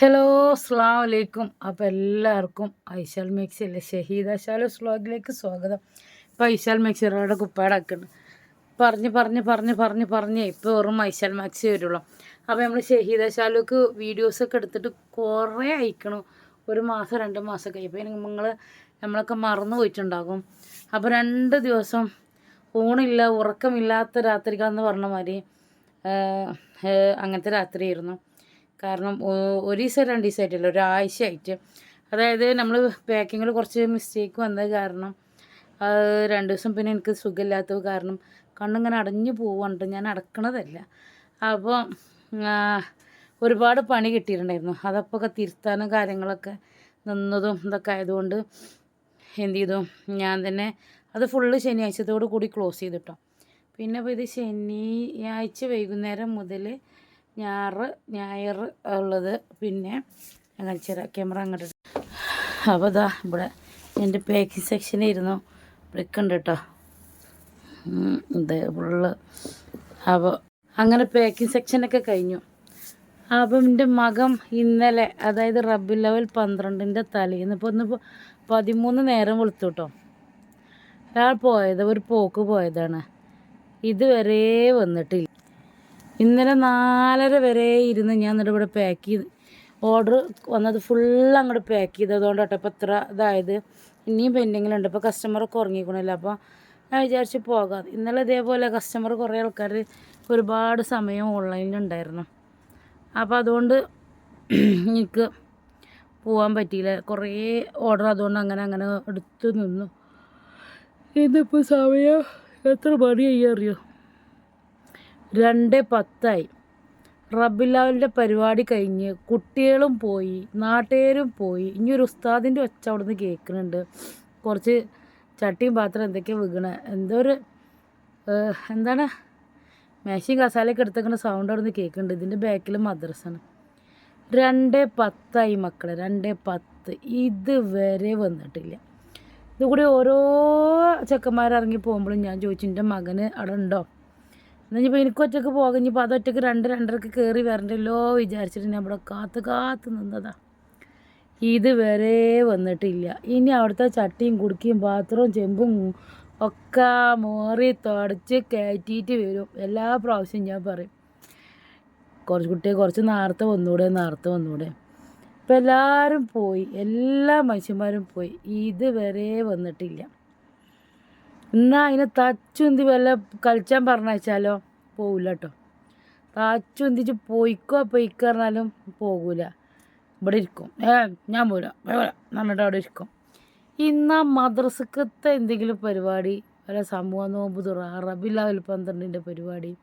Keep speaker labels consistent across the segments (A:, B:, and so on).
A: Hello അസ്ലാം വലൈക്കും അപ്പോൾ എല്ലാവർക്കും ഐശാൽ മിക്സിയിലെ ഷഹീദ ഷാലു സ്ലോഗിലേക്ക് സ്വാഗതം. ഇപ്പോൾ ഐശാൽ മെക്സി ഒരാളുടെ കുപ്പാടാക്കുന്നു പറഞ്ഞ് പറഞ്ഞ് പറഞ്ഞ് പറഞ്ഞ് പറഞ്ഞ് ഇപ്പോൾ വെറും ഐശാൽ മാക്സി വരുള്ളൂ. അപ്പോൾ നമ്മൾ ഷഹീദ ഷാലുക്ക് വീഡിയോസൊക്കെ എടുത്തിട്ട് കുറേ അയക്കണം. ഒരു മാസം രണ്ട് മാസമൊക്കെ ഇപ്പോൾ നിങ്ങൾ നമ്മളൊക്കെ മറന്നു പോയിട്ടുണ്ടാകും. അപ്പോൾ രണ്ട് ദിവസം ഊണില്ല ഉറക്കമില്ലാത്ത രാത്രികളെന്ന് പറഞ്ഞ മാതിരി അങ്ങനത്തെ രാത്രിയായിരുന്നു. കാരണം ഒരു ദിവസം രണ്ട് ദിവസമായിട്ടില്ല ഒരാഴ്ചയായിട്ട്. അതായത് നമ്മൾ പാക്കിങ്ങിൽ കുറച്ച് മിസ്റ്റേക്ക് വന്നത് കാരണം രണ്ട് ദിവസം പിന്നെ എനിക്ക് സുഖമില്ലാത്തത് കാരണം കണ്ണിങ്ങനെ അടഞ്ഞു പോവാണ്ട് ഞാൻ അടക്കണതല്ല. അപ്പോൾ ഒരുപാട് പണി കിട്ടിയിട്ടുണ്ടായിരുന്നു. അതപ്പോൾ തിരുത്താനും കാര്യങ്ങളൊക്കെ നിന്നതും ഇതൊക്കെ ആയതുകൊണ്ട് എന്ത് ചെയ്തു? ഞാൻ തന്നെ അത് ഫുള്ള് ശനിയാഴ്ചത്തോടു കൂടി ക്ലോസ് ചെയ്തിട്ടോ പിന്നെ അപ്പോൾ ഇത് ശനിയാഴ്ച വൈകുന്നേരം മുതൽ ഞാറ് ഞായർ ഉള്ളത്. പിന്നെ അങ്ങനെ തരാം ക്യാമറ അങ്ങോട്ട് അപ്പോൾ ഇതാ ഇവിടെ എന്റെ പാക്കിംഗ് സെക്ഷനിൽ ഇരുന്നു. ഉണ്ട് കേട്ടോ ഇത് ഫുള്ള് അപ്പോൾ അങ്ങനെ പാക്കിംഗ് സെക്ഷനൊക്കെ കഴിഞ്ഞു. അപ്പം എന്റെ മകം ഇന്നലെ അതായത് റബ്ബി ലെവൽ പന്ത്രണ്ടിന്റെ തലേന്ന് ഇപ്പോൾ ഒന്ന് പതിമൂന്ന് നേരം വെളുത്തു കേട്ടോ ഒരാൾ പോയത് ഒരു പോക്ക് പോയതാണ്. ഇതുവരെ വന്നിട്ടില്ല. ഇന്നലെ നാലര വരെ ഇരുന്ന് ഞാൻ എന്നിട്ട് ഇവിടെ പാക്ക് ചെയ്ത് ഓർഡർ വന്നത് ഫുൾ അങ്ങോട്ട് പാക്ക് ചെയ്തതുകൊണ്ട് കേട്ടോ ഇപ്പോൾ ഇത്ര ഇതായത്. ഇനിയും പെൻഡിങ്ങിലുണ്ട് ഇപ്പോൾ കസ്റ്റമറൊക്കെ ഉറങ്ങിക്കണില്ല. അപ്പോൾ ഞാൻ വിചാരിച്ച് പോകാം. ഇന്നലെ ഇതേപോലെ കസ്റ്റമർ കുറേ ആൾക്കാർ ഒരുപാട് സമയം ഓൺലൈനിലുണ്ടായിരുന്നു അപ്പോൾ അതുകൊണ്ട് എനിക്ക് പോകാൻ പറ്റിയില്ല. കുറേ ഓർഡർ അതുകൊണ്ട് അങ്ങനെ അങ്ങനെ എടുത്തു നിന്നു. ഇതിപ്പോൾ സമയം എത്ര മണിയായി അറിയോ? രണ്ട് പത്തായി. റബില്ലാവിന്റെ പരിപാടി കഴിഞ്ഞ് കുട്ടികളും പോയി നാട്ടുകാരും പോയി. ഇനി ഒരു ഉസ്താദിന്റെ ഒച്ച അവിടെ നിന്ന് കേൾക്കുന്നുണ്ട്. കുറച്ച് ചട്ടിയും പാത്രം എന്തൊക്കെയാണ് വീകണേ? എന്തോ ഒരു എന്താണ്? മേശയും കസാലയൊക്കെ എടുത്തേക്കുന്ന സൗണ്ട് അവിടെ നിന്ന് കേൾക്കുന്നുണ്ട്. ഇതിന്റെ ബാക്കിൽ മദ്രസാണ് രണ്ട് പത്തായി മക്കളെ രണ്ട് പത്ത്. ഇതുവരെ വന്നിട്ടില്ല. ഇതുകൂടി ഓരോ ചെക്കന്മാരിറങ്ങി പോകുമ്പോഴും ഞാൻ ചോദിച്ചു എന്റെ മകന് അവിടെ ഉണ്ടോ എന്നാൽ ഇനിയിപ്പോൾ എനിക്ക് ഒറ്റയ്ക്ക് പോകാം. ഇനിയിപ്പോൾ അത് ഒറ്റയ്ക്ക് രണ്ട് രണ്ടരക്ക് കയറി വരണ്ടല്ലോ വിചാരിച്ചിട്ട് ഞാൻ ഇവിടെ കാത്ത് കാത്ത് നിന്നതാ. ഇതുവരെ വന്നിട്ടില്ല. ഇനി അവിടുത്തെ ചട്ടിയും കുടുക്കിയും ബാത്റൂം ചെമ്പും ഒക്കെ മോറി തുടച്ച് കയറ്റിയിട്ട് വരും. എല്ലാ പ്രാവശ്യവും ഞാൻ പറയും. കുറച്ച് കുട്ടിയെ കുറച്ച് നേരത്തെ വന്നൂടെ നേരത്തെ വന്നൂടെ. ഇപ്പം എല്ലാവരും പോയി. എല്ലാ മനുഷ്യന്മാരും പോയി. ഇതുവരെ വന്നിട്ടില്ല. എന്നാ അതിനെ തച്ചുന്തി വല്ല കളിച്ചാൻ പറഞ്ഞാച്ചാലോ പോവില്ല കേട്ടോ തച്ചുന്തിച്ച് പോയിക്കോ പോയിക്കോ പറഞ്ഞാലും പോകൂല. ഇവിടെ ഇരിക്കും. ഏ ഞാൻ പോരാ. പോരാ. എന്നിട്ട് അവിടെ ഇരിക്കും. ഇന്നാ മദ്രസക്കത്തെ എന്തെങ്കിലും പരിപാടി? വല്ല സമൂഹ നോമ്പ് തുറ റബില്ല പന്ത്രണ്ടിന്റെ പരിപാടി.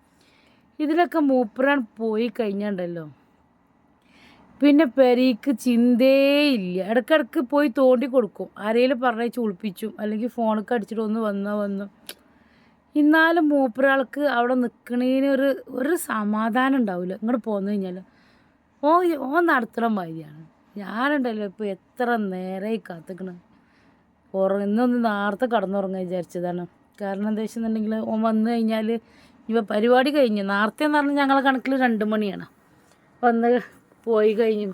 A: ഇതിലൊക്കെ മൂപ്പരാൻ പോയി കഴിഞ്ഞാണ്ടല്ലോ. പിന്നെ പെരീക്ക് ചിന്തേയില്ല. ഇടയ്ക്കിടയ്ക്ക് പോയി തോണ്ടി കൊടുക്കും. ആരെങ്കിലും പറഞ്ഞു ചുളിപ്പിച്ചും അല്ലെങ്കിൽ ഫോണൊക്കെ അടിച്ചിട്ട് ഒന്ന് വന്നോ വന്നു. എന്നാലും മൂപ്പരാൾക്ക് അവിടെ നിൽക്കണേന് ഒരു ഒരു സമാധാനം ഉണ്ടാവില്ല. ഇങ്ങോട്ട് പോന്നു കഴിഞ്ഞാൽ ഓ ഓ നടത്തണം മാതിരിയാണ്. ഞാനുണ്ടല്ലോ ഇപ്പോൾ എത്ര നേരമായി കാത്തിക്കണ. ഉറ ഇന്നൊന്ന് നേരത്തെ കടന്നുറങ്ങാൻ വിചാരിച്ചതാണ്. കാരണം എന്താ വെച്ചിട്ടുണ്ടെങ്കിൽ ഓൻ വന്നു കഴിഞ്ഞാൽ ഇപ്പോൾ പരിപാടി കഴിഞ്ഞു. നേരത്തെ എന്ന് പറഞ്ഞാൽ ഞങ്ങളെ കണക്കിൽ രണ്ട് മണിയാണ്. വന്ന് പോയി കഴിഞ്ഞു.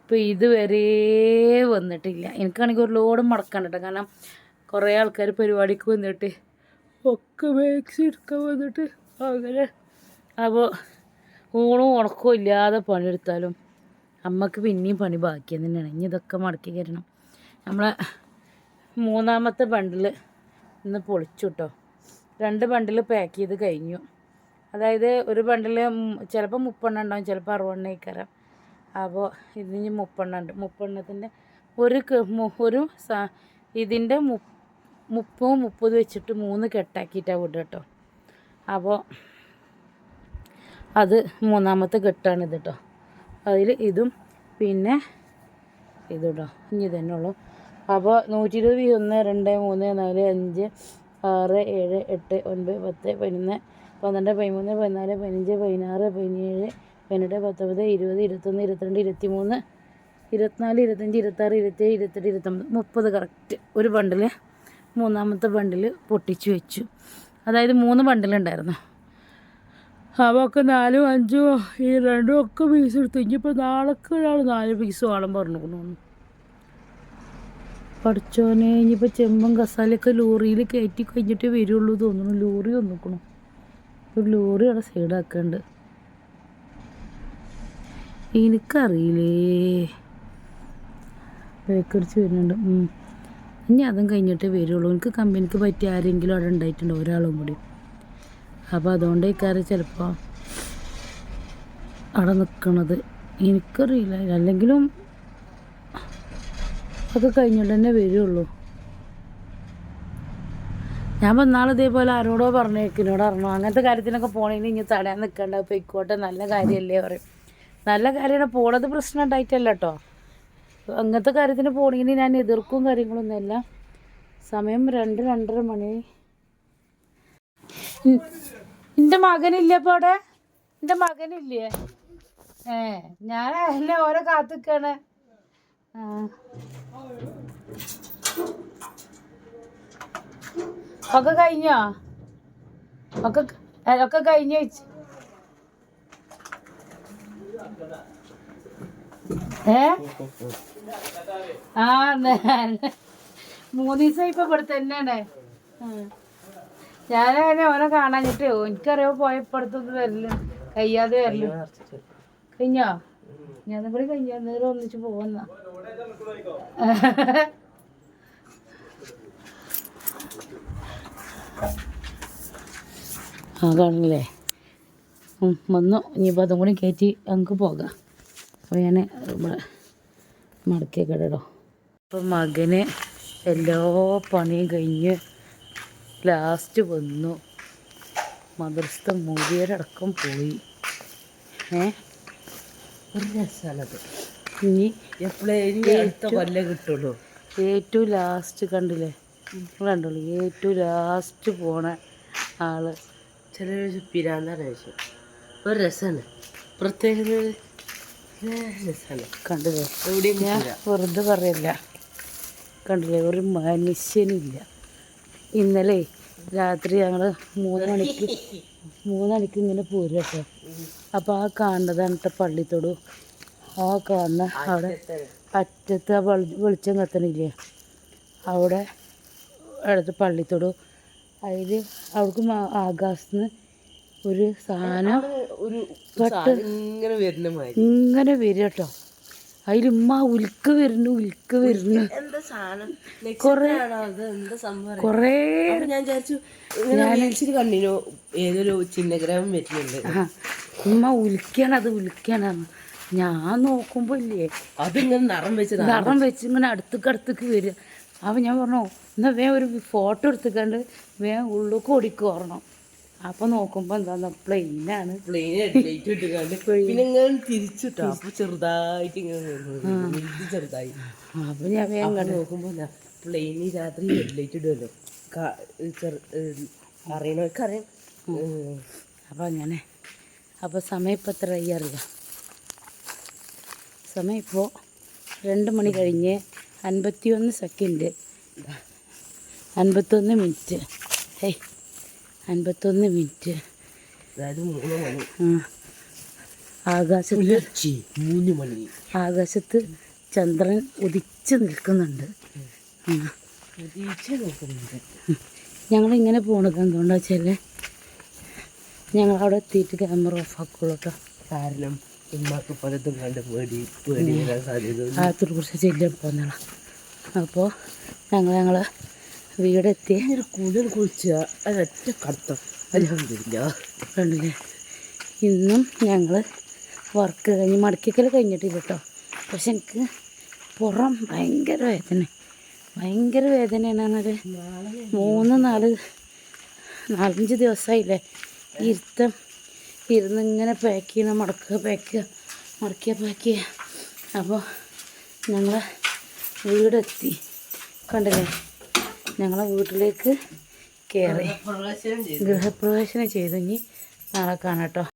A: ഇപ്പോൾ ഇതുവരെ വന്നിട്ടില്ല. എനിക്കാണെങ്കിൽ ഒരു ലോഡ് മടക്കാൻ കേട്ടോ കാരണം കുറേ ആൾക്കാർ പരിപാടിക്ക് വന്നിട്ട് ഒക്കെ വാക്സിൻ എടുക്കാൻ വന്നിട്ട് അങ്ങനെ അപ്പോൾ ഊണും ഉണക്കവും ഇല്ലാതെ പണിയെടുത്താലും അമ്മയ്ക്ക് പിന്നെയും പണി ബാക്കി തന്നെയാണ്. ഇനി ഇതൊക്കെ മടക്കി കയറണം. നമ്മളെ മൂന്നാമത്തെ ബണ്ടിൽ ഇന്ന് പൊളിച്ചു കേട്ടോ രണ്ട് ബണ്ടിൽ പാക്ക് ചെയ്ത് കഴിഞ്ഞു. അതായത് ഒരു ബണ്ടിൽ ചിലപ്പോൾ മുപ്പെണ്ണം ഉണ്ടാവും ചിലപ്പോൾ അറുപെണ്ണം ഇക്കരം അപ്പോൾ ഇതിന് മുപ്പെണ്ണം ഉണ്ട്. മുപ്പെണ്ണത്തിന്റെ ഒരു ഒരു ഇതിന്റെ മു മുപ്പതും മുപ്പത് വെച്ചിട്ട് മൂന്ന് കെട്ടാക്കിയിട്ടാണ് വിടുക കേട്ടോ അപ്പോൾ അത് മൂന്നാമത്തെ കെട്ടാണ് ഇത് കേട്ടോ അതിൽ ഇതും പിന്നെ ഇത് കേട്ടോ ഇനി തന്നെ ഉള്ളൂ. അപ്പോൾ നൂറ്റി ഇരുപത് ഒന്ന് രണ്ട് മൂന്ന് നാല് അഞ്ച് ആറ് ഏഴ് എട്ട് ഒൻപത് പത്ത് പതിനൊന്ന് പന്ത്രണ്ട് പതിമൂന്ന് പതിനാല് പതിനഞ്ച് പതിനാറ് പതിനേഴ് പതിനെട്ട് പത്തൊമ്പത് ഇരുപത് ഇരുപത്തൊന്ന് ഇരുപത്തിരണ്ട് ഇരുപത്തിമൂന്ന് ഇരുപത്തിനാല് ഇരുപത്തഞ്ച് ഇരുപത്താറ് ഇരുപത്തേഴ് ഇരുപത്തെട്ട് ഇരുപത്തൊമ്പത്. മുപ്പത് കറക്റ്റ്. ഒരു ബണ്ടിൽ മൂന്നാമത്തെ ബണ്ടിൽ പൊട്ടിച്ചു വെച്ചു. അതായത് മൂന്ന് ബണ്ടിലുണ്ടായിരുന്നു അവൾക്ക് നാലും അഞ്ചും ഈ രണ്ടും ഒക്കെ പീസ് എടുത്തു. ഇനിയിപ്പോൾ നാളേക്ക് ഒരാൾ നാല് പീസ് വേണം പറഞ്ഞു പഠിച്ചോനെ ഇനിയിപ്പോൾ ചെമ്പും കസാലയൊക്കെ ലോറിയിൽ കയറ്റി കഴിഞ്ഞിട്ടേ വരുള്ളൂ തോന്നുന്നു. ലോറി വന്നിക്കണു ഒരു ലോറി അവിടെ സൈഡാക്കുന്നുണ്ട് എനിക്കറിയില്ലേ. ബേക്കടിച്ച് വരുന്നുണ്ട്. ഇനി അതും കഴിഞ്ഞിട്ടേ വരുള്ളൂ. എനിക്ക് കമ്പനിക്ക് പറ്റിയ ആരെങ്കിലും അവിടെ ഉണ്ടായിട്ടുണ്ട്? ഒരാളും കൂടി. അപ്പോൾ അതുകൊണ്ട് ഇക്കാറ് ചിലപ്പോൾ അവിടെ നിൽക്കണത് എനിക്കറിയില്ല. അല്ലെങ്കിലും അതൊക്കെ കഴിഞ്ഞിട്ട് തന്നെ വരുള്ളൂ. ഞാൻ വന്നാൾ ഇതേപോലെ ആരോടോ പറഞ്ഞേക്കിനോട് പറഞ്ഞു. അങ്ങനത്തെ കാര്യത്തിനൊക്കെ പോണെങ്കിൽ ഇനി തടയാൻ നിൽക്കണ്ട പൊയ്ക്കോട്ടെ നല്ല കാര്യമല്ലേ പറയും. നല്ല കാര്യമാണ് പോണത് പ്രശ്നം ഉണ്ടായിട്ടല്ല കേട്ടോ അങ്ങനത്തെ കാര്യത്തിന് പോണെങ്കിൽ ഞാൻ എതിർക്കും കാര്യങ്ങളൊന്നുമല്ല സമയം രണ്ട് രണ്ടര മണി. എന്റെ മകനില്ല ഇപ്പോൾ അവിടെ? എന്റെ മകനില്ലേ? ഏ ഞാൻ അല്ലേ ഓരോ കാത്തിക്കാണ്. ആ. ഒക്കെ കഴിഞ്ഞോ? ഒക്കെ ഒക്കെ കഴിഞ്ഞു ഏ? ആ മൂന്ന് ദിവസം ഇപ്പൊ ഇവിടെ തന്നെയാണ്. ഞാനങ്ങനെ ഓനെ കാണാഞ്ഞിട്ട് എനിക്കറിയോ പോയ ഇപ്പടത്തൊന്ന് വരൽ കഴിയാതെ വരൽ കഴിഞ്ഞോ? ഞാൻ കൂടി കഴിഞ്ഞ നേരം ഒന്നിച്ച് പോകുന്ന ആ കാണില്ലേ വന്നു. ഇനിയിപ്പോൾ അതും കൂടി കയറ്റി നമുക്ക് പോകാം. അപ്പോൾ ഞാൻ ഇവിടെ മടക്കിയൊക്കെ ഇടോ അപ്പം മകന് എല്ലാ പണിയും കഴിഞ്ഞ് ലാസ്റ്റ് വന്നു. മദർസ്ഥ മൂലിയരടക്കം പോയി. ഏ?
B: ഒരു രസമാണത്
A: ഇനി
B: എപ്പോഴേ അടുത്ത കൊല്ലം കിട്ടുള്ളൂ?
A: ഏറ്റവും ലാസ്റ്റ് കണ്ടില്ലേ? നിങ്ങൾ കണ്ടോളൂ ഏറ്റവും ലാസ്റ്റ് പോണ ആൾ.
B: ചില പിരാന്താണ് ചോദിച്ചു ഒരു രസമാണ്. പ്രത്യേകത രസമാണ്.
A: കണ്ടില്ലേ
B: എവിടെയും
A: ഞാൻ. വെറുതെ പറയില്ല. കണ്ടില്ലേ ഒരു മനുഷ്യനില്ല. ഇന്നലെ രാത്രി ഞങ്ങൾ മൂന്ന് മണിക്ക് മൂന്ന് മണിക്ക് ഇങ്ങനെ പോരും കേട്ടോ അപ്പോൾ ആ കാണുന്നതാണ് കേട്ടോ പള്ളിത്തോട്. ആ കാണുന്ന അവിടെ അറ്റത്ത് ആ വെളിച്ചം കത്തണില്ലേ? അവിടെ അടുത്ത് പള്ളിത്തോട്. അതിൽ അവർക്ക് ആകാശത്ത് നിന്ന് ഒരു സാധനം
B: ഒരു ഇങ്ങനെ വരുന്ന
A: ഇങ്ങനെ വരും കേട്ടോ. അതിലുമ്മ ഉൽക്ക് വരുന്നു ഉൽക്ക് വരുന്നു. കൊറേ കുറേ
B: ഞാൻ വിചാരിച്ചു കണ്ടിനു ഏതൊരു ചിഹ്നഗ്രഹം വരുന്നുണ്ട്.
A: ഉമ്മ ഉൽക്കാണ് അത് ഉൽക്കാണ് ഞാൻ നോക്കുമ്പോ ഇല്ലേ?
B: അതിങ്ങനെ നിറം വെച്ച്
A: നിറം വെച്ച് ഇങ്ങനെ അടുത്തേക്ക് അടുത്തേക്ക് വരിക അപ്പം ഞാൻ പറഞ്ഞു എന്നാൽ വേഗം ഒരു ഫോട്ടോ എടുത്തുകൊണ്ട് വേഗം ഉള്ളിലേക്ക് ഓടിക്ക് ഓർണം അപ്പം നോക്കുമ്പോൾ എന്താ പ്ലെയിനാണ്
B: തിരിച്ചിട്ടോ. അപ്പൊ ചെറുതായിട്ട് ഇങ്ങനെ. ചെറുതായി.
A: അപ്പം ഞാൻ വേഗം
B: നോക്കുമ്പോൾ എന്താ പ്ലെയിനിൽ രാത്രി ഹെഡ്ലൈറ്റ് ഇടുമല്ലോ അറിയണവർക്ക് അറിയാം ഉം.
A: അപ്പം അങ്ങനെ. അപ്പോൾ സമയം ഇപ്പം എത്ര അറിയാം സമയം ഇപ്പോൾ രണ്ട് മണി കഴിഞ്ഞ് അൻപത്തിയൊന്ന് സെക്കൻഡ്. അൻപത്തൊന്ന് മിനിറ്റ്. ഏയ് അൻപത്തൊന്ന് മിനിറ്റ്. ആകാശത്ത്
B: മൂന്ന് മണി.
A: ആകാശത്ത് ചന്ദ്രൻ ഉദിച്ച് നിൽക്കുന്നുണ്ട്. ഞങ്ങളിങ്ങനെ പോണത് എന്തുകൊണ്ടാ വെച്ചാൽ ഞങ്ങളവിടെ എത്തിയിട്ട് ക്യാമറ ഓഫ് ആക്കുള്ളൂ കേട്ടോ
B: കാരണം ഉമ്മാക്ക് പലതും കണ്ട് പേടി പേടി വരാൻ സാധ്യത
A: ആത്തിനെ കുറച്ച് ചെല്ലാൻ പോകുന്നതാണ് അപ്പോൾ ഞങ്ങൾ ഞങ്ങൾ വീടെത്തി.
B: ഒരു കൂടുതൽ കുളിച്ച അതൊറ്റ കടത്തം. അലഹമില്ല
A: കണ്ടില്ലേ ഇന്നും ഞങ്ങൾ വർക്ക് കഴിഞ്ഞ് മടക്കിക്കൽ കഴിഞ്ഞിട്ടില്ല കേട്ടോ പക്ഷെ എനിക്ക് പുറം ഭയങ്കര വേദന. ഭയങ്കര വേദനയാണെന്നത് മൂന്ന് നാല് നാലഞ്ച് ദിവസമായില്ലേ ഇരുത്തം ഇരുന്ന് ഇങ്ങനെ പാക്ക് ചെയ്യണം മടക്കുക പാക്ക് ചെയ്യുക മടക്കുക പാക്ക് ചെയ്യുക. അപ്പോൾ ഞങ്ങൾ വീടെത്തി. കണ്ടില്ലേ? ഞങ്ങളെ വീട്ടിലേക്ക് കയറി ഗൃഹപ്രവേശനം ചെയ്തു. ഇനി നാളെ കാണാം കേട്ടോ.